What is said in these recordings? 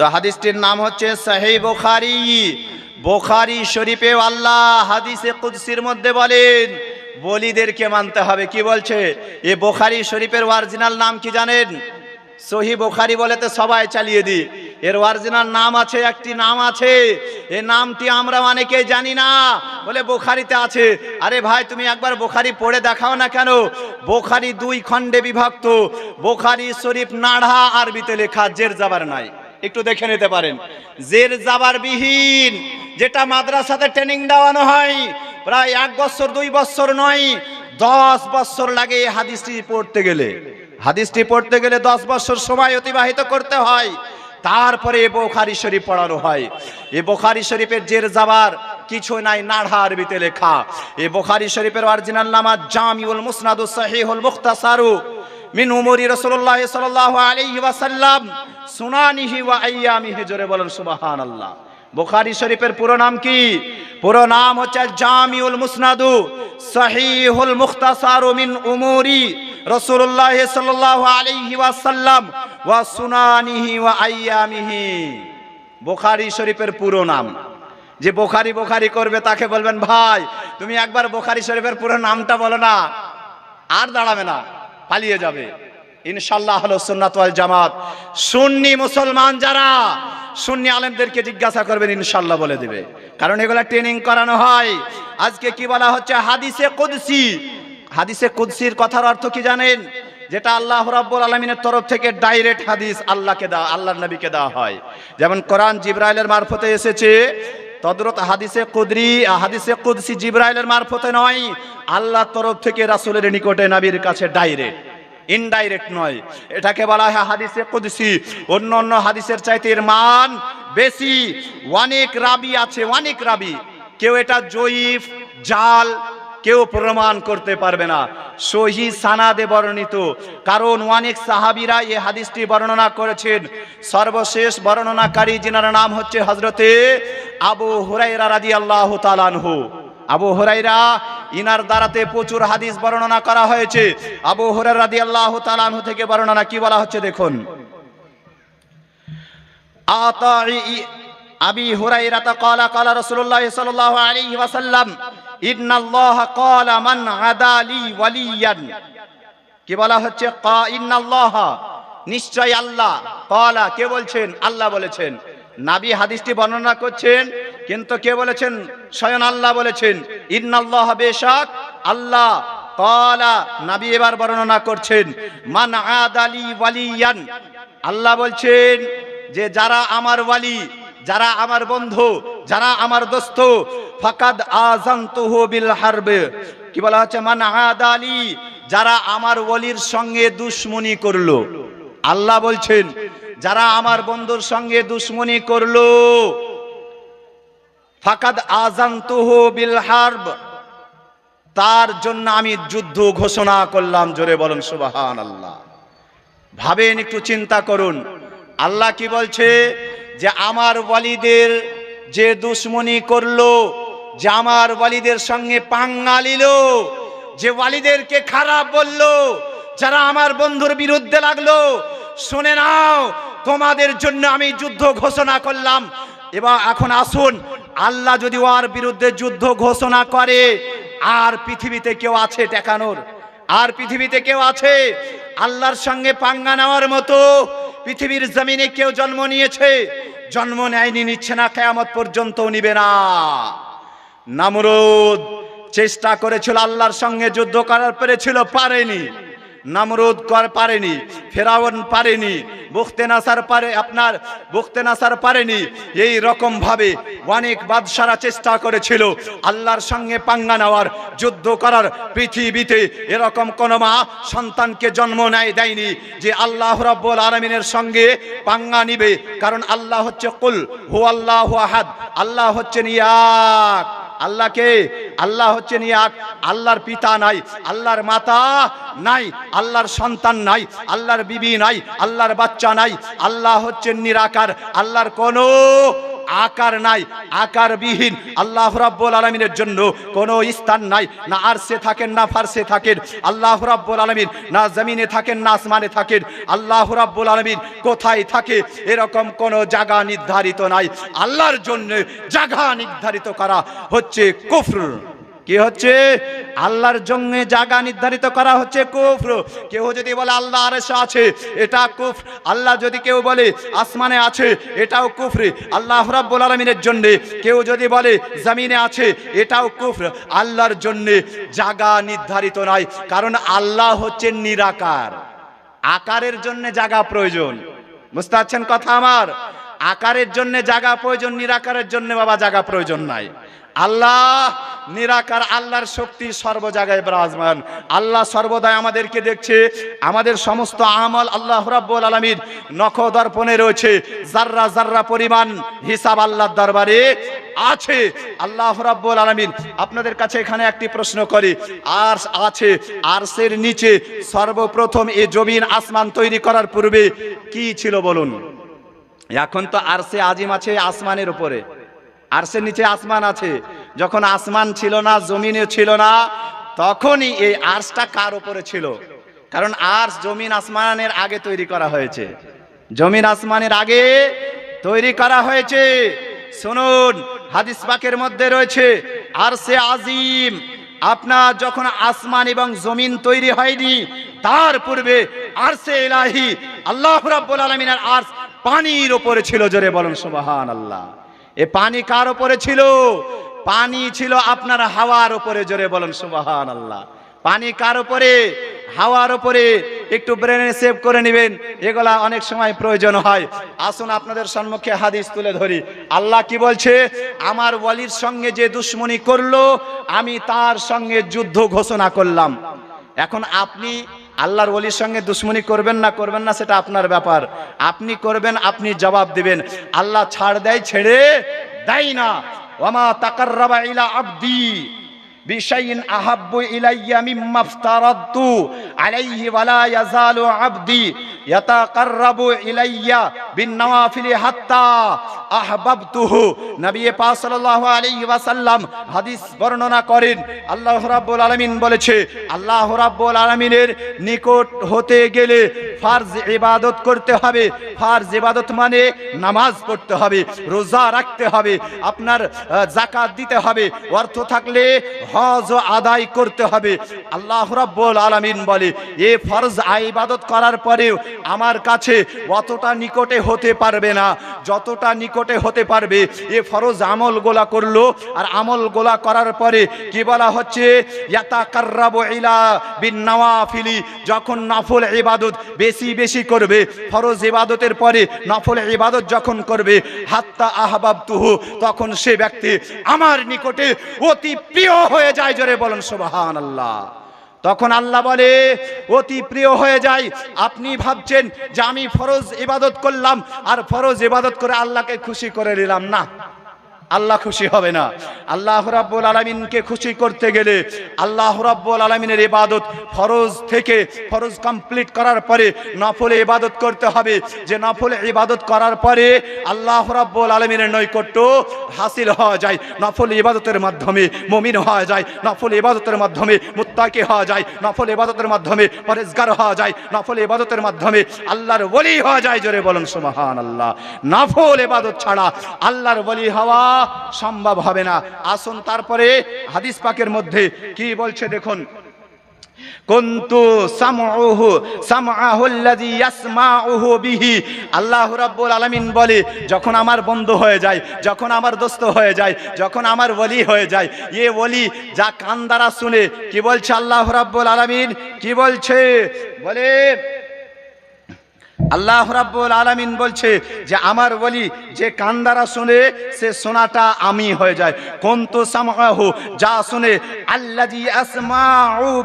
তো হাদিসটির নাম হচ্ছে সাহি বোখারি। বোখারি শরীফে আল্লাহ হাদিসে কুদসির মধ্যে বলেন, বলিদেরকে মানতে হবে। কি বলছে? এ বোখারি শরীফের অরিজিনাল নাম কি জানেন? সহি বোখারি বলে তো সবাই চালিয়ে দি এর অরিজিনাল নাম আছে, একটি নাম আছে। এ নামটি আমরা অনেকে জানি না বলে বোখারিতে আছে। আরে ভাই, তুমি একবার বোখারি পড়ে দেখাও না কেন? বোখারি দুই খণ্ডে বিভক্ত। বোখারি শরীফ নাড়া আরবিতে লেখা, জের যাবার নাই। একটু দেখে নিতে পারেন। জের যাবার বিহীন যেটা মাদ্রাসাতে ট্রেনিং দেওয়ানো হয়, প্রায় এক বছর, দুই বছর নয়, দশ বছর লাগে হাদিসটি পড়তে গেলে। হাদিসটি পড়তে গেলে দশ বছর সময় অতিবাহিত করতে হয়, তারপরে এ বোখারি শরীফ পড়ানো হয়। এ বোখারি শরীফের জের যাবার কিছু নাই নাড়া আরবিতে লেখা। এ বোখারি শরীফের অরিজিনাল নামা জামিউল মুসনাদু সহিহুল মুখতাসারু, মিন উমরি রাসূলুল্লাহ সাল্লাল্লাহু আলাইহি ওয়াসাল্লাম সুনানিহি ওয়া আইয়ামিহি, জোরে বলেন সুবহানাল্লাহ। বুখারী শরীফের পুরো নাম কি? পুরো নাম হচ্ছে জামিউল মুসনাদু, সহিহুল মুখতাসারু মিন উমুরি রাসূলুল্লাহ সাল্লাল্লাহু আলাইহি ওয়াসাল্লাম ওয়া সুনানিহি ওয়া আইয়ামিহি। বুখারী শরীফের পুরো নাম। যে বোখারি বোখারি করবে তাকে বলবেন, ভাই, তুমি একবার বোখারি শরীফের পুরো নামটা বলো না, আর দাঁড়াবে না, পালিয়ে যাবে। ইনশাল্লাহ হলো সুন্নাতওয়াল জামাত। সুন্নি মুসলমান যারা, সুন্নি আলেমদেরকে জিজ্ঞাসা করবেন ইনশাল্লাহ বলে দিবে। কারণ এগুলা ট্রেনিং করানো হয়। আজকে কি বলা হচ্ছে? হাদিসে কুদসি। হাদিসে কুদসির কথার অর্থ কি জানেন? যেটা আল্লাহ রাব্বুল আলমিনের তরফ থেকে ডাইরেক্ট হাদিস আল্লাহকে দেওয়া, আল্লাহর নবীকে দেওয়া হয়। যেমন কোরআন জিব্রাইলের মারফতে এসেছে, তদরত হাদিসে কুদরি হাদিসে কুদসি জিব্রাইলের মারফতে নয়, আল্লাহর তরফ থেকে রাসূলের নিকটে নবীর কাছে ডাইরেক্ট ইনডাইরেক্ট নয়। এটাকে বলা হয় হাদিসে কুদসি। অন্য অন্য হাদিসের চাইতে এর মান বেশি। অনেক রাবি আছে, অনেক রাবি। কেউ এটা জয়ীফ, জাল, কেউ প্রমাণ করতে পারবে না। সহি সানাদে বর্ণিত। কারণ অনেক সাহাবিরা এই হাদিসটি বর্ণনা করেছেন। সর্বশেষ বর্ণনাকারী, যিনার নাম হচ্ছে হজরতে আবু হুরাইরা রাদি আল্লাহ তালানহু আবু হুরাইরা, ইনার দ্বারাতে প্রচুর হাদিস বর্ণনা করা হয়েছে। আবু হুরাই রাদি আল্লাহ তালানহু থেকে বর্ণনা কি বলা হচ্ছে দেখুন। আবি হুরাইরাতা ক্বালা ক্বালা রাসূলুল্লাহ সাল্লাল্লাহু আলাইহি ওয়াসাল্লাম, ইন্নাল্লাহ ক্বালা মান আদালি ওয়ালিয়ান। কি বলা হচ্ছে? কা ইন্নাল্লাহ, নিশ্চয় আল্লাহ। ক্বালা কে বলছেন? আল্লাহ বলেছেন। নাবি হাদিসটি বর্ণনা করছেন কিন্তু কে বলেছেন? স্বয়ং আল্লাহ বলেছেন, ইন্নাল্লাহ বেশাক, আল্লাহ ক্বালা, নাবী এবার বর্ণনা করছেন, মান আদালি ওয়ালিয়ান। আল্লাহ বলছেন যে, যারা আমার ওয়ালি, যারা আমার বন্ধু, যারা আমার দোস্ত, ফাকাদ আজানতুহু বিল হারবে। কি বলা হচ্ছে? মান আদালি যারা আমার ওয়ালির সঙ্গে দুশ্মনী করল। আল্লাহ বলছেন, যারা আমার বন্ধুর সঙ্গে দুশ্মনী করল ফাকাদ আজানতুহু বিল হারব। তার জন্য আমি যুদ্ধ ঘোষণা করলাম, জোরে বলুন সুবাহান আল্লাহ ভাবেন, একটু চিন্তা করুন। আল্লাহ কি বলছে? যে আমার ওয়ালিদের যে দুশ্মনী করল, যে আমার ওয়ালিদের সঙ্গে পাঙ্গা নিল, যে ওয়ালিদেরকে খারাপ বলল, যারা আমার বন্ধুর বিরুদ্ধে লাগল, শুনে নাও, তোমাদের জন্য আমি যুদ্ধ ঘোষণা করলাম। এবার এখন আসুন আল্লাহ যদি ওর বিরুদ্ধে যুদ্ধ ঘোষণা করে, আর পৃথিবীতে কেউ আছে টেকানোর আর পৃথিবীতে কেউ আছে? আল্লাহর সঙ্গে পাঙ্গা নেওয়ার মতো পৃথিবীর জমিনে কেউ জন্ম নিয়েছে? জন্ম নেয়নি, নিচ্ছে না, কেয়ামত পর্যন্ত নিবে না। নামরুদ চেষ্টা করেছিল আল্লাহর সঙ্গে যুদ্ধ করার, পেরেছিল, পারেনি। নামরুদ কর পারেনি, ফেরাউন পারেনি, বুখতে নাসার পারে, আপনার বুখতে নাসার পারেনি। এই রকম ভাবে অনেক বাদশারা চেষ্টা করেছিল আল্লাহর সঙ্গে পাঙ্গা নেওয়ার, যুদ্ধ করার পৃথিবীতে। এরকম কোন মা সন্তানকে জন্ম নেয় দেয়নি যে আল্লাহ রাব্বুল আলমিনের সঙ্গে পাঙ্গা নিবে। কারণ আল্লাহ হচ্ছে কুল হু আল্লাহ আহাদ, আল্লাহ হচ্ছেন ইয়াক। আল্লাহকে, আল্লাহ হচ্ছেন এক আল্লাহর পিতা নাই, আল্লাহর মাতা নাই, আল্লাহর সন্তান নাই, আল্লাহর বিবি নাই, আল্লাহর বাচ্চা নাই, আল্লাহ হচ্ছেন নিরাকার, আল্লাহর কোনো আকার নাই, আকারবিহীন। আল্লাহ রাব্বুল আলামিনের জন্য কোনো স্থান নাই। না আরসে থাকেন, না ফারসে থাকেন। আল্লাহ রাব্বুল আলামিন না জমিনে থাকেন, না আসমানে থাকেন। আল্লাহ রাব্বুল আলামিন কোথায় থাকে এরকম কোনো জায়গা নির্ধারিত নাই। আল্লাহর জন্য জায়গা নির্ধারিত করা হচ্ছে কুফর। কি হচ্ছে? আল্লাহর জন্য জায়গা নির্ধারিত করা হচ্ছে কুফর। কেউ যদি বলে আল্লাহ আরশে আছে, এটা কুফ আল্লাহ যদি কেউ বলে আসমানে আছে, এটাও কুফরি। আল্লাহ রাব্বুল আলামিনের জন্য। কেউ যদি বলে জমিনে আছে, এটাও কুফর। আল্লাহর জন্য জায়গা নির্ধারিত নয় কারণ আল্লাহ হচ্ছে নিরাকার। আকারের জন্য জায়গা প্রয়োজন। বুঝতে পারছেন কথা আমার? আকারের জন্য জায়গা প্রয়োজন, নিরাকারের জন্য বাবা জায়গা প্রয়োজন নাই। আল্লাহ নিরাকার আল্লাহর শক্তি সর্ব জায়গায় বিরাজমান। আল্লাহ সর্বদাই আমাদেরকে দেখছে, আমাদের সমস্ত আমল আল্লাহ রাব্বুল আলামিন নখ দর্পণে রয়েছে। জাররা জাররা পরিমাণ হিসাব আল্লাহর দরবারে আছে, আল্লাহ রাব্বুল আলামিন আপনাদের কাছে এখানে একটি প্রশ্ন করি। আর আছে, আরশের নিচে সর্বপ্রথম এই জমিন আসমান তৈরি করার পূর্বে কি ছিল বলুন? এখন তো আরশে আজিম আছে আসমানের উপরে। আরশের নিচে আসমান আছে। যখন আসমান ছিল না জমিনে ছিল না, তখনই এই আর্সটা কার উপরে ছিল? কারণ আর্স জমিন আসমানের আগে তৈরি করা হয়েছে। জমিন আসমানের আগে তৈরি করা হয়েছে। শুনুন, হাদিস পাকের মধ্যে রয়েছে, আরশে আজিম, আপনার যখন আসমান এবং জমিন তৈরি হয়নি, তার পূর্বে আরশে ইলাহি, আল্লাহ রাব্বুল আলামিনের আরশ পানির উপরে ছিল। জোরে বলুন সুবহান আল্লাহ এ পানি কার উপরে ছিল? পানি ছিল আপনার হাওয়ার উপরে, জোরে বলেন সুবহান আল্লাহ পানি কার উপরে? হাওয়ার উপরে। একটু ব্রেনে সেভ করে নেবেন, এগুলা অনেক সময় প্রয়োজন হয়। আসুন আপনাদের সম্মুখে হাদিস তুলে ধরি। আল্লাহ কি বলছে? আমার ওয়ালির সঙ্গে যে দুশ্মনী করল, আমি তার সঙ্গে যুদ্ধ ঘোষণা করলাম। এখন আপনি আল্লাহর ওলির সঙ্গে দুশ্মনী করবেন না করবেন না, সেটা আপনার ব্যাপার। আপনি করবেন, আপনি জবাব দিবেন। আল্লাহ ছাড় দেয়, ছেড়ে দেয় না। ওমা তাকাররাবা ইলা আবদি। বিশাইন আহাব্বু ইলাইয়া মিম্মা ইফতারাদতু আলাইহি ওয়ালা ইয়াজালু আবদি ইয়াতাকাররাবু ইলাইয়া বিন হাত্তা আহবাবতুহু। নবী পাক সাল্লাল্লাহু আলাইহি ওয়াসাল্লাম হাদিস বর্ণনা করেন। আল্লাহ রাব্বুল আলামিন বলেছে, আল্লাহ রাব্বুল আলামিনের নিকট হতে গেলে ফারজ ইবাদত করতে হবে। ফারজ ইবাদত মানে নামাজ পড়তে হবে, রোজা রাখতে হবে, আপনার জাকাত দিতে হবে। অর্থ থাকলে হজ আদায় করতে হবে। আল্লাহ রাব্বুল আলামিন বলে, এ ফরজ ইবাদত করার পরেও আমার কাছে অতটা নিকটে হতে পারবে না। যতটা নিকটে হতে পারবে, এ ফরজ আমল গোলা করল আর আমল গোলা করার পরে কি বলা হচ্ছে? ইলা বিন যখন নফল ইবাদত বেশি বেশি করবে, ফরজ ইবাদতের পরে নফল ইবাদত যখন করবে, হাত্তা আহবাব তুহু তখন সে ব্যক্তি আমার নিকটে অতি প্রিয় হয়ে যায়, জোরে বলেন, সুবহানাল্লাহ। তখন আল্লাহ বলে, অতি প্রিয় হয়ে যায় আপনি ভাবছেন যে আমি ফরজ ইবাদত করলাম, আর ফরজ ইবাদত করে আল্লাহকে খুশি করে নিলাম। না। আল্লাহ খুশি হবে না। আল্লাহ রাব্বুল আলামিনকে খুশি করতে গেলে আল্লাহ রাব্বুল আলামিনের ইবাদত ফরজ থেকে ফরজ কমপ্লিট করার পরে নফলে ইবাদত করতে হবে। যে নফলে ইবাদত করার পরে আল্লাহ রাব্বুল আলামিনের নৈকট্য হাসিল হওয়া যায়। নফল ইবাদতের মাধ্যমে মুমিন হওয়া যায়। নফল ইবাদতের মাধ্যমে মুত্তাকি হওয়া যায়। নফল ইবাদতের মাধ্যমে পরেজগার হওয়া যায়। নফল ইবাদতের মাধ্যমে আল্লাহর ওলি হওয়া যায়। জোরে বলুন, সুবহানাল্লাহ। নফল ইবাদত ছাড়া আল্লাহর ওলি হওয়া সম্ভব হবে না। আসুন তারপরে হাদিস পাকের মধ্যে কি বলছে দেখুন। কুনতু সামউহু, সামআহু আল্লাযী ইয়াসমাউহু বিহি। আল্লাহ রাব্বুল আলামিন বলে, যখন আমার বন্ধু হয়ে যায়, যখন আমার দোস্ত হয়ে যায়, যখন আমার ওলি হয়ে যায়, এ ওলি যা কান দ্বারা শুনে, কি বলছে আল্লাহ রাব্বুল আলামিন? কি বলছে? বলে আল্লাহ রাব্বুল আলামিন বলছে যে, আমার বলি যে কান দ্বারা শুনে, সে শোনাটা আমি হয়ে যায়। কোন্ত সামাহু যা শুনে আল্লাহ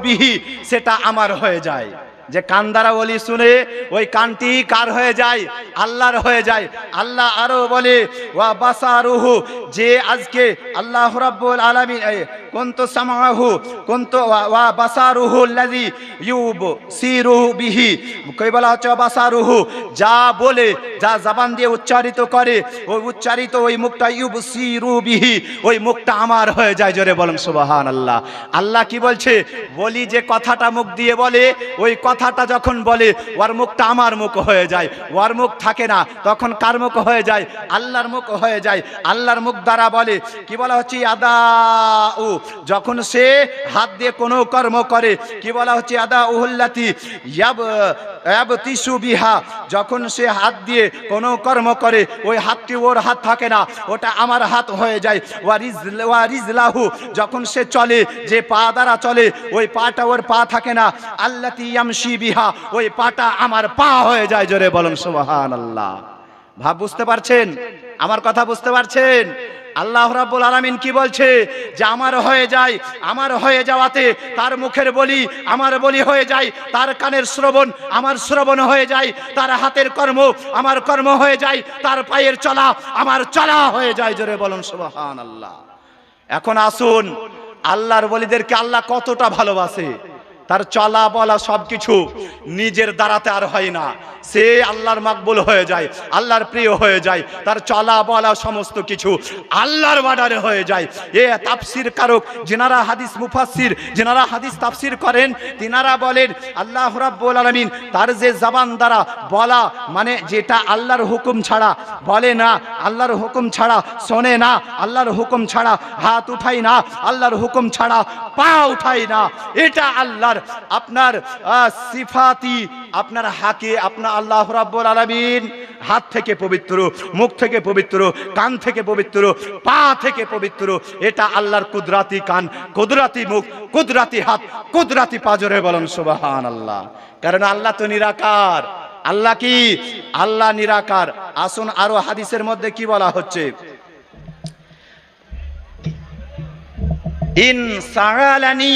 বিহি, সেটা আমার হয়ে যায়। যে কান দ্বারা বলি শুনে ওই কানটি কার হয়ে যায়? আল্লাহর হয়ে যায়। আল্লাহ আরও বলে, ওয়া বাসারুহু, যে আজকে আল্লাহ রাব্বুল আলামিন কুনতু সামাহু, কুনতু ওয়া- বাসারুহু আল্লাযী ইউবসিরুহু বিহি। কই বলা হচ্ছে বাসারুহু, যা বলে, যা জবান দিয়ে উচ্চারিত করে, ওই উচ্চারিত ওই মুখটা ইউবসিরু বিহি, ওই মুখটা আমার হয়ে যায়। জোরে বলেন, সুবহানাল্লাহ। আল্লাহ কি বলছে? বলি যে কথাটা মুখ দিয়ে বলে, ওই কথাটা যখন বলে ওর মুখটা আমার মুখ হয়ে যায়। ওর মুখ থাকে না, তখন কার মুখ হয়ে যায়? আল্লাহর মুখ হয়ে যায়। আল্লাহর মুখ দ্বারা বলে, কি বলা হচ্ছে? আদা যখন সে হাত দিয়ে কোনো কর্ম করে, কি বলা হচ্ছে? আদা উহুল্লাতি বিহা। যখন সে হাত দিয়ে কোনো কর্ম করে, ওই হাতটি ওর হাত থাকে না, ওটা আমার হাত হয়ে যায়। ওয়ারিজ ওয়ারিজলাহু। যখন সে চলে, যে পা দ্বারা চলে, ওই পাটা ওর পা থাকে না। ইয়ামশি বিহা ওই পাটা আমার পা হয়ে যায়, জোরে বলেন বলুন, সুবহানাল্লাহ। ভাব, বুঝতে পারছেন? আমার কথা বুঝতে পারছেন? আল্লাহ রাব্বুল আলামিন কি বলছে? যে আমার হয়ে যায়, আমার হয়ে যাওয়াতে তার মুখের বলি আমার বলি হয়ে যায়, তার কানের শ্রবণ আমার শ্রবণ হয়ে যায়, তার হাতের কর্ম আমার কর্ম হয়ে যায়, তার পায়ের চলা আমার চলা হয়ে যায়, জোরে বলুন, সুবহানাল্লাহ। এখন আসুন, আল্লাহর বলিদেরকে আল্লাহ কতটা ভালোবাসে। তার চলা বলা সবকিছু নিজের দ্বারাতে আর হয় না। সে আল্লাহর মাকবুল হয়ে যায়, আল্লাহর প্রিয় হয়ে যায়, তার চলা বলা সমস্ত কিছু আল্লাহর বাডারে হয়ে যায়। এ তাফসির কারক, যেনারা হাদিস মুফাসসির, যেনারা হাদিস তাফসির করেন, তিনারা বলেন, আল্লাহ রাব্বুল আলামিন তার যে জবান দ্বারা বলা মানে যেটা আল্লাহর হুকুম ছাড়া বলে না, আল্লাহর হুকুম ছাড়া শোনে না, আল্লাহর হুকুম ছাড়া হাত উঠাই না, আল্লাহর হুকুম ছাড়া পা উঠাই না, এটা আল্লাহর আপনার আহ, সিফাতি আপনার হাকে আপনার আল্লাহ রাব্বুল আলামিন হাত থেকে পবিত্র মুখ থেকে পবিত্র কান থেকে পবিত্র পা থেকে পবিত্র এটা আল্লাহর কুদরাতি কান কুদরাতি মুখ কুদরাতি হাত কুদরাতি পাজরে বলেন সুবাহান আল্লাহ কারণ আল্লাহ তো নিরাকার। আল্লাহ কি? আল্লাহ নিরাকার। আসুন আরও হাদিসের মধ্যে কি বলা হচ্ছে? ইন সারালানি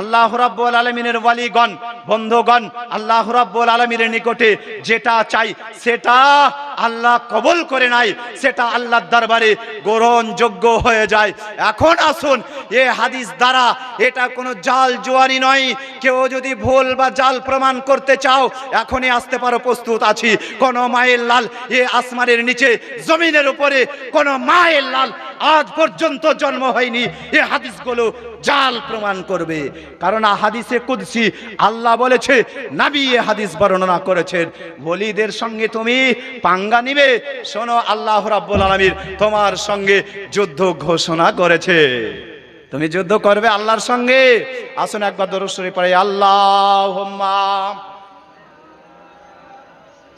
আল্লাহ রাব্বুল আলামিনের ওয়ালিগণ, বন্ধুগণ, আল্লাহ রাব্বুল আলামিনের নিকটে যেটা চাই সেটা আল্লাহ কবুল করে নাই, সেটা আল্লাহর দরবারে গ্রহণযোগ্য হয়ে যায়। এখন আসুন, এ হাদিস দ্বারা এটা কোনো জাল জোয়ানি নয়। কেউ যদি ভুল বা জাল প্রমাণ করতে চাও, এখনই আসতে পারো, প্রস্তুত আছি। কোন মায়ের লাল এ আসমানের নিচে, জমিনের উপরে কোন মায়ের লাল আজ পর্যন্ত জন্ম হয়নি। এ হাদিসগুলো জাল প্রমাণ করবে। কারণ হাদিসে কুদসি, আল্লাহ বলেছে, নাবি এ হাদিস বর্ণনা করেছেন বলিদের সঙ্গে তুমি পাঙ্গা নিবে, শোনো আল্লাহ রাব্বুল আলামিন তোমার সঙ্গে যুদ্ধ ঘোষণা করেছে। তুমি যুদ্ধ করবে আল্লাহর সঙ্গে? আসুন একবার দরশ্বরী পড়ে আল্লাহ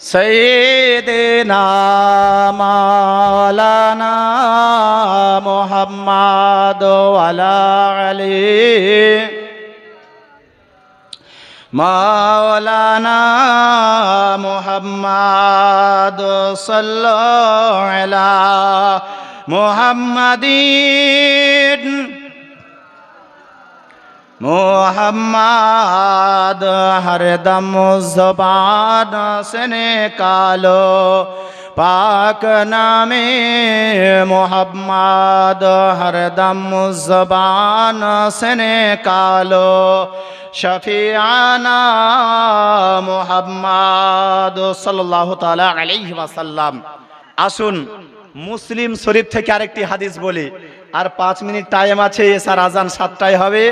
সৈয়দনা মাওলানা মুহাম্মদ ওয়ালা আলী মাওলানা মোহাম্মদ আলা মুহাম্মাদিন। মোহাম্মদ হরদম জবান সনে কালো। পাক নামে মোহাম্মদ হরদম জবান সনে কালো শফিয়ানা মোহাম্মদ সাল্লাহ তালা আলাইহি ওয়াসাল্লাম। আসুন মুসলিম শরীফ থেকে আরেকটি হাদিস বলি। আর পাঁচ মিনিট টাইম আছে, এসার আজান সাতটায় হবে।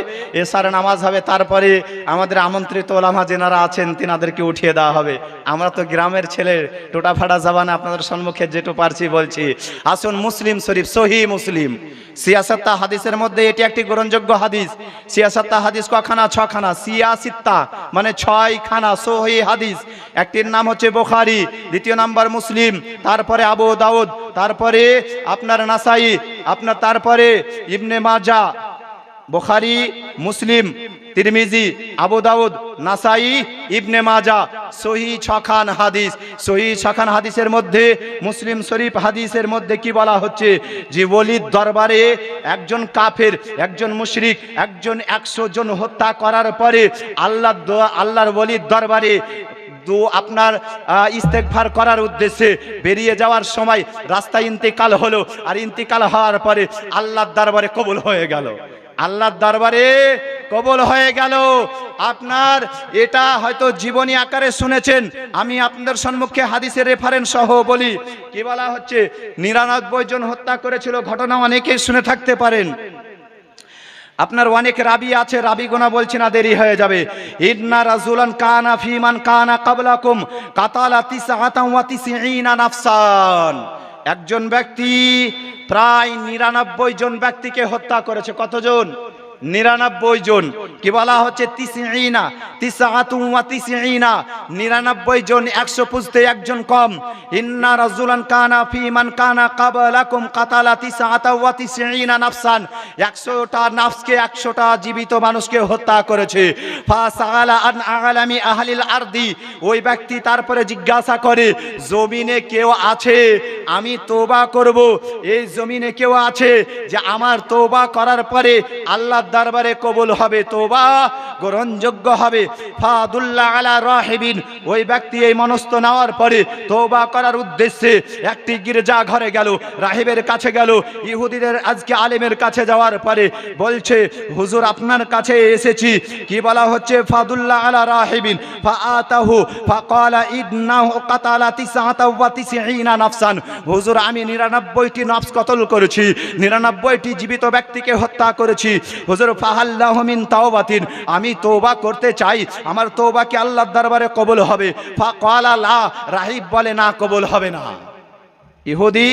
এসার নামাজ হবে, তারপরে আমাদের আমন্ত্রিত ওলামা যেনারা আছেন, তিনাদেরকে উঠিয়ে দেওয়া হবে। আমরা তো গ্রামের ছেলে টোটা ফাটা জাবানে আপনাদের সম্মুখে যেটু পারছি বলছি। আসুন মুসলিম শরীফ, সহি মুসলিম। সিয়াসত্তা হাদিসের মধ্যে এটি একটি গ্রহণযোগ্য হাদিস। সিয়াসত্তা হাদিস কখানা, ছখানা? সিয়াসিত্তা মানে ছয় খানা সহি হাদিস। একটির নাম হচ্ছে বোখারি, দ্বিতীয় নাম্বার মুসলিম, তারপরে আবু দাউদ, তারপরে আপনার নাসাই, আপনার তারপরে ইবনে মাজা, বুখারি, মুসলিম, তিরমিজি, আবু দাউদ, নাসাই, ইবনে মাজা, সহি ছখান হাদিস। সহি ছখান হাদিসের মধ্যে, মুসলিম শরীফ হাদিসের মধ্যে কি বলা হচ্ছে? যে ওলির দরবারে একজন কাফের, একজন মুশরিক, একজন একশো জন হত্যা করার পরে আল্লাহ আল্লাহর ওলির দরবারে দু আপনার আহ, ইস্তেগফার করার উদ্দেশ্যে বেরিয়ে যাওয়ার সময় রাস্তায় ইন্তেকাল হলো আর ইন্তেকাল হওয়ার পরে আল্লাহর দরবারে কবুল হয়ে গেল। আল্লাহর দরবারে কবল হয়ে গেল। আপনার এটা হয়তো জীবনী আকারে শুনেছেন আমি আপনাদের সম্মুখে হাদিসের রেফারেন্স সহ বলি। কি বলা হচ্ছে? নিরানব্বই জন হত্যা করেছিল ঘটনা অনেকেই শুনে থাকতে পারেন। আপনার অনেক রাবি আছে রাবি গোনা বলছি না, দেরি হয়ে যাবে। ইন্না রাজুলান কানা ফিমান কানা কাবলাকুম, কাতালা তিসঈনা নাফসান। একজন ব্যক্তি, প্রায় নিরানব্বই জন ব্যক্তিকে হত্যা করেছে। কতজন? নিরানব্বই জন। কি বলা হচ্ছে? তিসঈনা। তিসআতুম ওয়া তিসঈনা। নিরানব্বই জন, একশো পুজতে একজন কম। ইন্না রাজুলান কানা ফিমান কানা কাবলাকুম কাতালা তিসআতা ওয়া তিসঈনা নাফসান। একশোটা নাফসকে একশোটা জীবিত মানুষকে হত্যা করেছে। ফাসালা আন আলামি আহলিল আরদি। ওই ব্যক্তি তারপরে জিজ্ঞাসা করে, জমিনে কেউ আছে? আমি তোবা করব। এই জমিনে কেউ আছে যে, আমার তোবা করার পরে আল্লাহর দরবারে কবুল হবে তোবা গ্রহণযোগ্য হবে। ফাদুল্লাহ আলা রাহিবিন, ওই ব্যক্তি এই মনস্থ নেওয়ার পরে তোবা করার উদ্দেশ্যে একটি গির্জা ঘরে গেল, রাহিবের কাছে গেল, ইহুদিদের আজকে আলেমের কাছে যাওয়ার পরে বলছে, হুজুর, আপনার কাছে এসেছি। কি বলা হচ্ছে? ফাদুল্লাহ আলা রাহিবিন, ফাআতাহু, ফাকালা ইন্নাহু কাতালা তিসআতা ওয়া তিসঈনা নাফসান। হুজুর, আমি 99টি নফস কতল করেছি? 99টি জীবিত ব্যক্তিকে হত্যা করেছি। হুজুর ফাহাল্লাহু মিন তাওবাতিন। আমি তওবা করতে চাই। আমার তওবা কি আল্লাহর দরবারে কবুল হবে। ফাকালা লা, রাহিব বলে না, কবুল হবে না। ইহুদি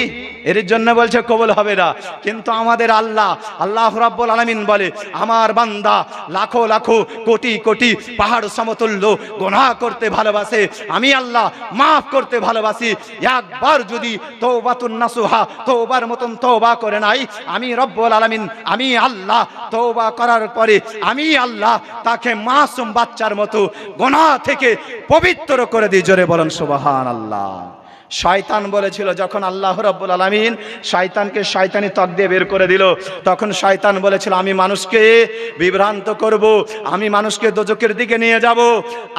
এর জন্য বলছে, কবুল হবে না। কিন্তু আমাদের আল্লাহ আল্লাহ রাব্বুল আলামিন বলে, আমার বান্দা লাখো লাখো কোটি কোটি পাহাড় সমতুল্য গোনা করতে ভালোবাসে। আমি আল্লাহ মাফ করতে ভালোবাসি। একবার যদি তৌবাতুন নাসুহা তৌবার মতন তৌবা করে নাই, আমি রব্বুল আলামিন, আমি আল্লাহ তৌবা করার পরে আমি আল্লাহ তাকে মাসুম বাচ্চার মতো গোনা থেকে পবিত্র করে দিই। জোরে বলেন সুবহান আল্লাহ শয়তান বলেছিল, যখন আল্লাহ রব্বুল আলমিন শয়তানকে শয়তানি তক দিয়ে বের করে দিল, তখন শয়তান বলেছিল, আমি মানুষকে বিভ্রান্ত করব, আমি মানুষকে দোজকের দিকে নিয়ে যাব।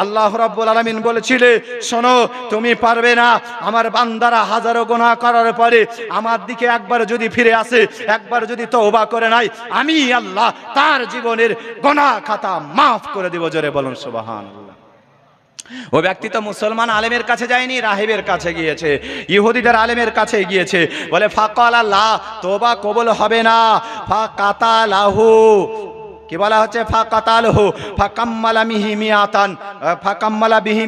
আল্লাহ রব্বুল আলমিন বলেছিলে, শোনো, তুমি পারবে না, আমার বান্দারা হাজারো গোনা করার পরে আমার দিকে একবার যদি ফিরে আসে, একবার যদি তওবা করে নাই আমি আল্লাহ তার জীবনের গোনা খাতা মাফ করে দিব, জোরে বলুন সুবাহান ও ব্যক্তি তো মুসলমান আলেমের কাছে যায়নি, রাহেবের কাছে গিয়েছে, ইহুদিদের আলেমের কাছে গিয়েছে। বলে ফাকাল আল্লাহ তোবা কবল হবে না। ফা কাতালাহু কি বলা হচ্ছে? ফা কাতালহু ফা কাম্মালা মিহি মিয়াতান। ফা কাম্মালা বিহি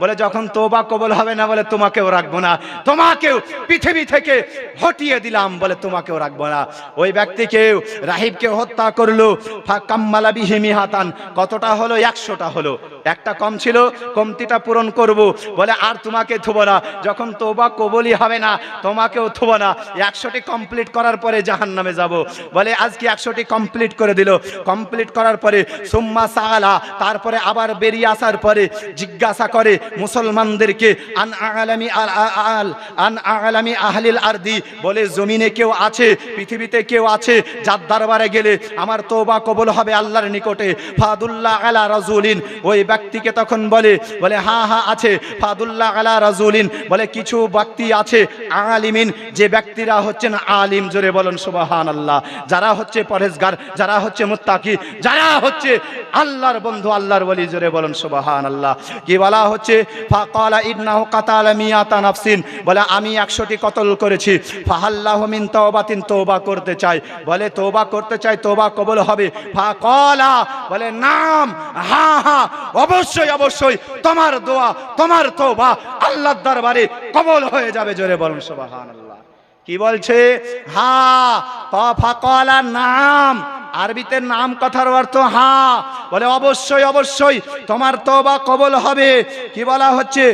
বলে, যখন তোবা কবুল হবে না, বলে, তোমাকেও রাখব না। তোমাকেও পৃথিবী থেকে হটিয়ে দিলাম, বলে, তোমাকেও রাখব না। ওই ব্যক্তিকেও রাহিবকে হত্যা করল। ফা কাম্মালা বিহি কতটা হলো? একশোটা হলো। একটা কম ছিল, কমতিটা পূরণ করব। বলে, আর তোমাকে থুব না। যখন তোবা কবলি হবে না, তোমাকেও থুব না। একশোটি কমপ্লিট করার পরে জাহান নামে যাব। বলে, আজকে একশোটি কমপ্লিট করে দিল। কমপ্লিট করার পরে, সুম্মা সালা তারপরে আবার বেরিয়ে আসার পরে জিজ্ঞাসা করে মুসলমানদেরকে, আন আলামি আল আল, আন আলামি আহলিল আরদি? বলে, জমিনে কেউ আছে, পৃথিবীতে কেউ আছে যার দরবারে গেলে আমার তোবা কবল হবে আল্লাহর নিকটে। ফাদুল্লাহ আলা রাজুলিন। ওই ব্যক্তিকে তখন বলে বলে হ্যাঁ হ্যাঁ আছে, ফাদুল্লাহ আলা রাজুলিন। বলে, কিছু ব্যক্তি আছে, আলিমিন, যে ব্যক্তিরা হচ্ছেন আলিম। জোরে বলেন সুবাহান আল্লাহ যারা হচ্ছে পরেশগার যারা হচ্ছে মুত্তাকি, যারা হচ্ছে আল্লাহর বন্ধু, আল্লাহর বলি জোরে বলেন সুবাহান আল্লাহ কি বলা হচ্ছে? ফাকালা ইন্নাহু কাতালা মিয়াতা নাফসিন। বলে, আমি একশোটি কতল করেছি। ফাহাল্লাহু মিন তওবাতিন, তওবা করতে চাই বলে, তওবা করতে চাই, তওবা কবুল হবে। ফাকালা, বলে, নাম, হা হ্যাঁ অবশ্যই অবশ্যই তোমার দোয়া, তোমার তওবা আল্লাহর দরবারে কবল হয়ে যাবে, জোরে বলুন, সুবহানাল্লাহ। কি বলছে? হা ফাকালা নাম। আরবিতে নাম কথার অর্থ হা। বলে, অবশ্যই অবশ্যই তোমার তওবা কবল হবে। কি বলা হচ্ছে?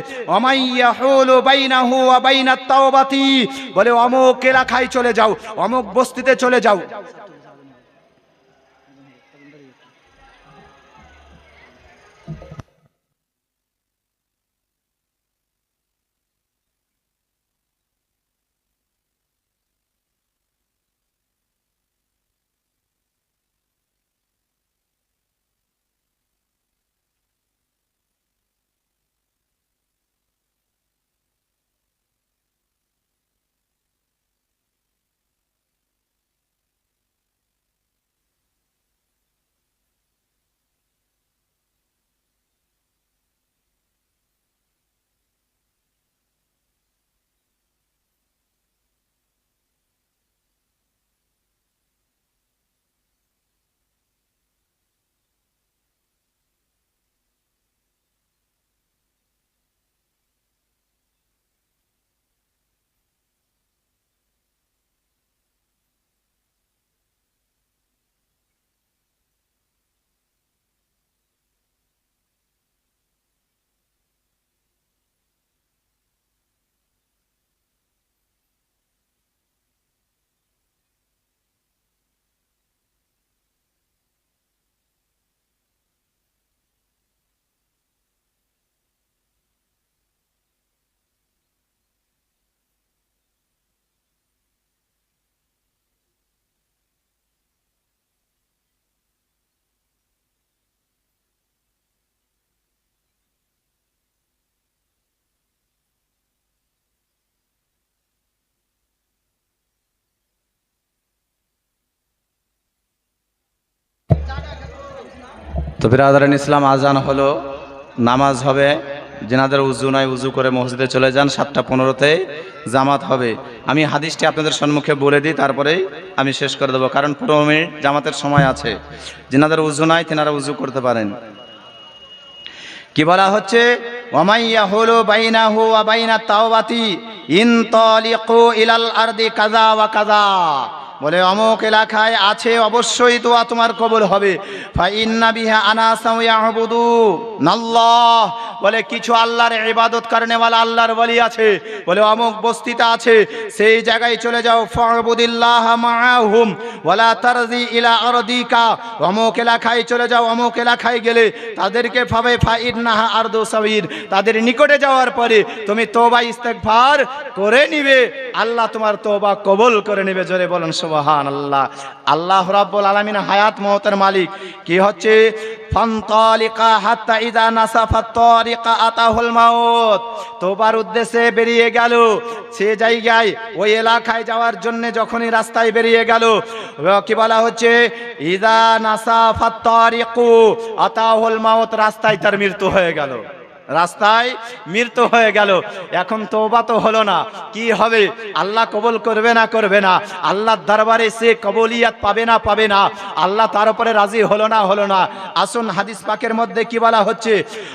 বলে, অমুক এলাকায় চলে যাও, অমুক বস্তিতে চলে যাও। তো বিরাদারান ইসলাম, আজান হলো, নামাজ হবে যেনাদের উজু নাই, উজু করে মসজিদে চলে যান, সাতটা পনেরোতে জামাত হবে। আমি হাদিসটি আপনাদের সম্মুখে বলে দিই, তারপরেই আমি শেষ করে দেবো, কারণ পনেরো মিনিট জামাতের সময় আছে। যেনাদের উজু নাই, তেনারা উজু করতে পারেন। কি বলা হচ্ছে? ওমাইয়া বাইনা বাইনা তাওবাতি, ইন ইলাল আরদি কাজা ওয়া কাজা বলে, অমুক এলাকায় আছে, অবশ্যই দোয়া তোমার কবুল হবে। নাল্লাহ। বলে, কিছু আল্লাহর ইবাদত করনেওয়ালা আল্লাহর বলি আছে। বলে, অমুক বস্তিতে আছে, সেই জায়গায় চলে যাও, ফাবুদিল্লাহ মাআহুম ওয়ালা তারজি ইলা আরদিকা। অমুক এলাকায় চলে যাও, অমুক এলাকায় গেলে তাদেরকে ভাবে, ফাইন্নাহা আরদু সাবির। তাদের নিকটে যাওয়ার পরে তুমি তোবা ইস্তেগফার করে নিবে। আল্লাহ তোমার তোবা কবুল করে নেবে, জোরে বলেন সুবহান আল্লাহ আল্লাহ রাব্বুল আলামিন হায়াত মওতের মালিক। কি হচ্ছে? ফান্তালিকা হাত্তা ইদা নাসাফাত তারিকা আতাহুল মাউত। তোবার উদ্দেশ্যে বেরিয়ে গেল। সে জায়গায়, ওই এলাকায় যাওয়ার জন্য যখনই রাস্তায় বেরিয়ে গেল, কি বলা হচ্ছে? ইদা নাসাফাত তারিকু আতাহুল মাউত, রাস্তায় তার মৃত্যু হয়ে গেল। রাস্তায় মৃত্যু হয়ে গেল। এখন তোবা তো হলো না। কি হবে? আল্লাহ কবল করবে না করবে না। আল্লাহর দরবারে সে কবলিয়াত পাবে না পাবে না। আল্লাহ তার উপরে রাজি হলো না হলো না। আসুন হাদিস পাকের মধ্যে কি বলা হচ্ছে?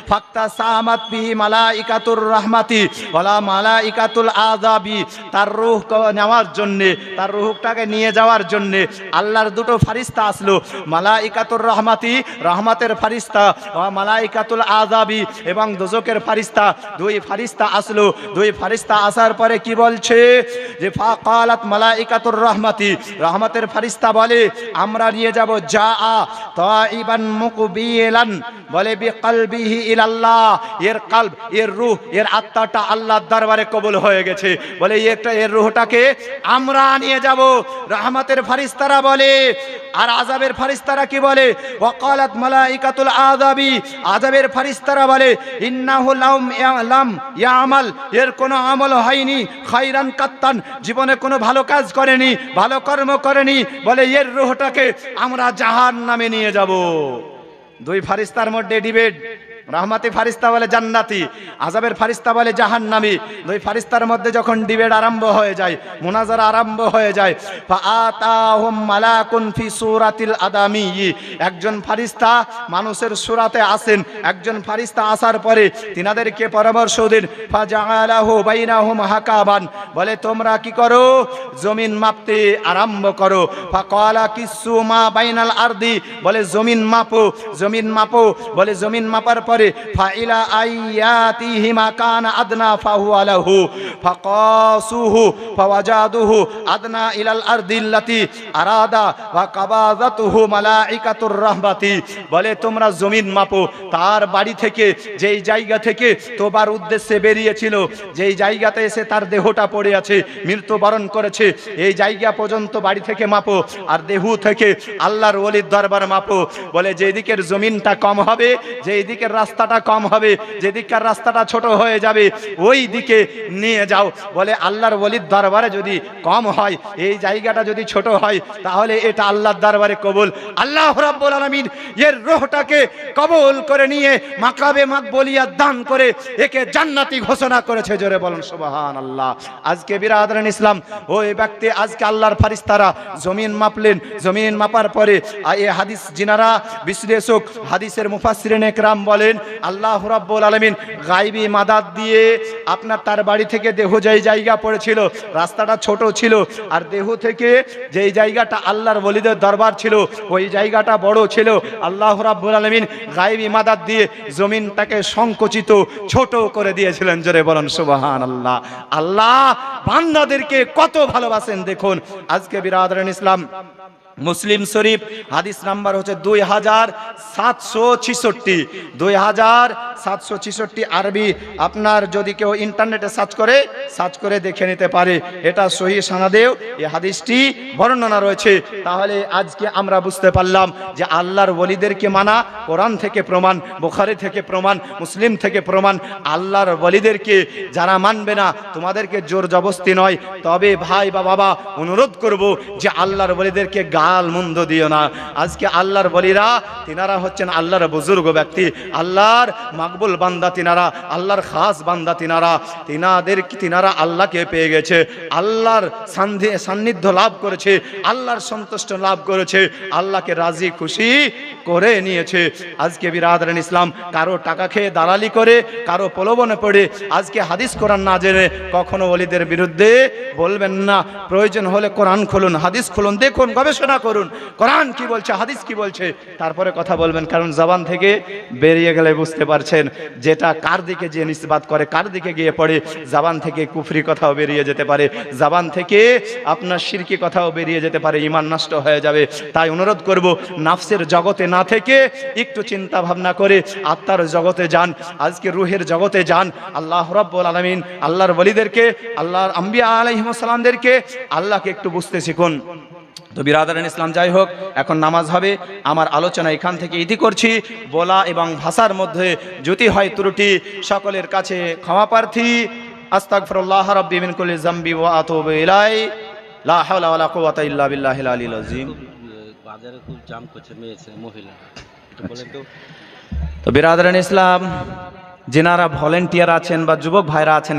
ফাক্তা সাহামাত বিহি মালাইকাতুর রহমাতি ওলা মালাইকাতুল আজাবি তার রূহ নেওয়ার জন্যে, তার রূহটাকে নিয়ে যাওয়ার জন্যে আল্লাহর দুটো ফারিস্তা আসলো। মালাইকাতুর রহমাতি, রহমাতের ফারিস্তা ও মালাইকাতুল আজাবি এবং দোজকের ফারিস্তা, দুই ফারিস্তা আসলো, দুই ফারিস্তা আসার পরে কি বলছে? যে ফাকালাত মালাইকাতুর রহমাতি, রহমতের ফারিস্তা বলে, আমরা নিয়ে যাব যা আ তাইবান মুকবিলান, বলে বি কলবিহি ইলাল্লাহ, এর কলব, এর রূহ, এর আত্মাটা আল্লাহর দরবারে কবুল হয়ে গেছে। বলে একটা, এর রূহটাকে আমরা নিয়ে যাব। রহমতের ফারিস্তারা বলে, আর আজাবের ফারিস্তারা কি বলে? ওয়াকালাত মালাইকাতুল আযাবি, আযাবের ফারিস্তারা বলে ইন্নাহু লাম লাম ইয়ামাল এর কোনো আমল হয়নি খাইরান কাত্তান, জীবনে কোনো ভালো কাজ করেনি, ভালো কর্ম করেনি, বলে এর রোহটাকে আমরা জাহান নামে নিয়ে যাব। দুই ফারিস্তার মধ্যে ডিবেট রহমাতি ফারিস্তা বলে জান্নাতি আজাবের ফারিস্তা বলে জাহান্নামি। দুই ফারিস্তার মধ্যে যখন ডিবেট আরম্ভ হয়ে যায়, মোনাজার আরম্ভ হয়ে যায় সূরাতিল আদামি। একজন ফারিস্তা মানুষের সুরাতে আসেন, একজন ফারিস্তা আসার পরে তিনাদেরকে পরামর্শ দিন হাকাবান। বলে, তোমরা কি করো? জমিন মাপতে আরম্ভ করো। ফাকালা কিসু মা বাইনাল আরদি। বলে, জমিন মাপো জমিন মাপো। বলে, জমিন মাপার পরে ফাইলা মা কানা আদনা ফাহু আলাহু ফাকাসুহু, ফাওয়াজাদুহু আদনা ইলাল আরাদা ওয়া কাবাযাতুহু রাহমাতি বলে, তোমরা জমিন মাপো, তার বাড়ি থেকে, যেই জায়গা থেকে তোবার উদ্দেশ্যে বেরিয়েছিল, যেই জায়গাতে এসে তার দেহটা পড়ে আছে, মৃত্যুবরণ করেছে, এই জায়গা পর্যন্ত বাড়ি থেকে মাপো, আর দেহু থেকে আল্লাহর ওলির দরবার মাপো। বলে, যেদিকের জমিনটা কম হবে যেই দিকের রাস্তাটা কম হবে, যেদিককার রাস্তাটা ছোট হয়ে যাবে ওই দিকে নিয়ে যাও। বলে আল্লাহর বলির দরবারে যদি কম হয়, এই জায়গাটা যদি ছোট হয়, তাহলে এটা আল্লাহর দরবারে কবুল। আল্লাহ রাব্বুল আলামিন এর রোহটাকে কবুল করে নিয়ে মাকাবে মাকবুলিয়া দান করে একে জান্নাতি ঘোষণা করেছে। জোরে বলুন সুবহান আল্লাহ আজকে বিরাদরান ইসলাম, ওই ব্যক্তি আজকে আল্লাহর ফারিস্তারা জমিন মাপলেন। জমিন মাপার পরে, আ- এ হাদিস জিনারা বিশ্লেষক, হাদিসের মুফাসসিরিন একরাম বলেন আল্লাহ রাব্বুল আলামিন গায়বী মাদাদ দিয়ে আপনার তার বাড়ি থেকে দেহ যেই জায়গা পড়েছিল, রাস্তাটা ছোট ছিল, আর দেহ থেকে যেই জায়গাটা আল্লাহর বলিদের দরবার ছিল, ওই জায়গাটা বড় ছিল, আল্লাহ রাব্বুল আলামিন গায়বী মাদাদ দিয়ে জমিনটাকে সংকুচিত, ছোট করে দিয়েছিলেন। জোরে বলেন সুবহান আল্লাহ আল্লাহ বান্দাদেরকে কত ভালোবাসেন দেখুন। আজকে বিরাদরান ইসলাম মুসলিম শরীফ, হাদিস নাম্বার হচ্ছে দুই হাজার সাতশো ছিষট্টি। দুই হাজার সাতশো ছিষট্টি আরবি, আপনার যদি কেউ ইন্টারনেটে সার্চ করে সার্চ করে দেখে নিতে পারে। এটা সহি সানাদেও, এই হাদিসটি বর্ণনা রয়েছে। তাহলে আজকে আমরা বুঝতে পারলাম যে আল্লাহর বলিদেরকে মানা? কোরআন থেকে প্রমাণ, বোখারি থেকে প্রমাণ, মুসলিম থেকে প্রমাণ। আল্লাহর ওলিদেরকে যারা মানবে না, তোমাদেরকে জোর জবস্তি নয়। তবে ভাই বা বাবা, অনুরোধ করব যে আল্লাহর বলিদেরকে গাল মন্দ দিও না। আজকে আল্লাহর বলিরা, তিনারা হচ্ছেন আল্লাহর বুজুর্গ ব্যক্তি। আল্লাহর মাকবুল বান্দা তিনারা, আল্লাহর খাস বান্দা তিনারা। তিনাদের তিনারা আল্লাহকে পেয়ে গেছে। আল্লাহর সান্ধি সান্নিধ্য লাভ করেছে। আল্লাহর সন্তুষ্ট লাভ করেছে। আল্লাহকে রাজি খুশি করে নিয়েছে। আজকে বিরাদরান ইসলাম, কারও টাকা খেয়ে দালালি করে, কারও প্রলোভনে পড়ে, আজকে হাদিস কোরআন না জেনে কখনো অলিদের বিরুদ্ধে বলবেন না। প্রয়োজন হলে কোরআন খুলুন, হাদিস খুলুন, দেখুন, গবেষণা করুন। কোরআন কি বলছে, হাদিস কি বলছে? তারপরে কথা বলবেন, কারণ জবান থেকে বেরিয়ে গেলে বুঝতে পারছেন যেটা কার দিকে যে নিসবাত করে, কার দিকে গিয়ে পড়ে, জবান থেকে কুফরি কথাও বেরিয়ে যেতে পারে। জবান থেকে আপনার শিরকি কথাও বেরিয়ে যেতে পারে, ইমান নষ্ট হয়ে যাবে। তাই অনুরোধ করব, নাফসের জগতে না থেকে একটু চিন্তা ভাবনা করে আত্মার জগতে যান, আজকে রুহের জগতে যান। আল্লাহ রব্বুল আলমিন আল্লাহর বলিদেরকে আল্লাহর আম্বিয়া আলাইহিমসালামদেরকে আল্লাহকে একটু বুঝতে শিখুন। তো বিরাদারান ইসলাম যাই হোক এখন নামাজ হবে। আমার আলোচনা এখান থেকে ইতি করছি। বলা এবং ভাষার মধ্যে যদি হয় ত্রুটি সকলের কাছে ক্ষমা প্রার্থী। আস্তাগফিরুল্লাহ রাব্বি মিন কুল্লি যামবি ওয়া আতুবু ইলাই লা হাওলা ওয়ালা কুওয়াতা ইল্লা বিল্লাহিল আলিয়্যিল আযীম। বাজারে খুব জাম করছে মেয়ে মহিলা। একটু বলেন তো। তো বিরাদারান ইসলাম যেনারা ভলেন্টিয়ার আছেন বা যুবক ভাইরা আছেন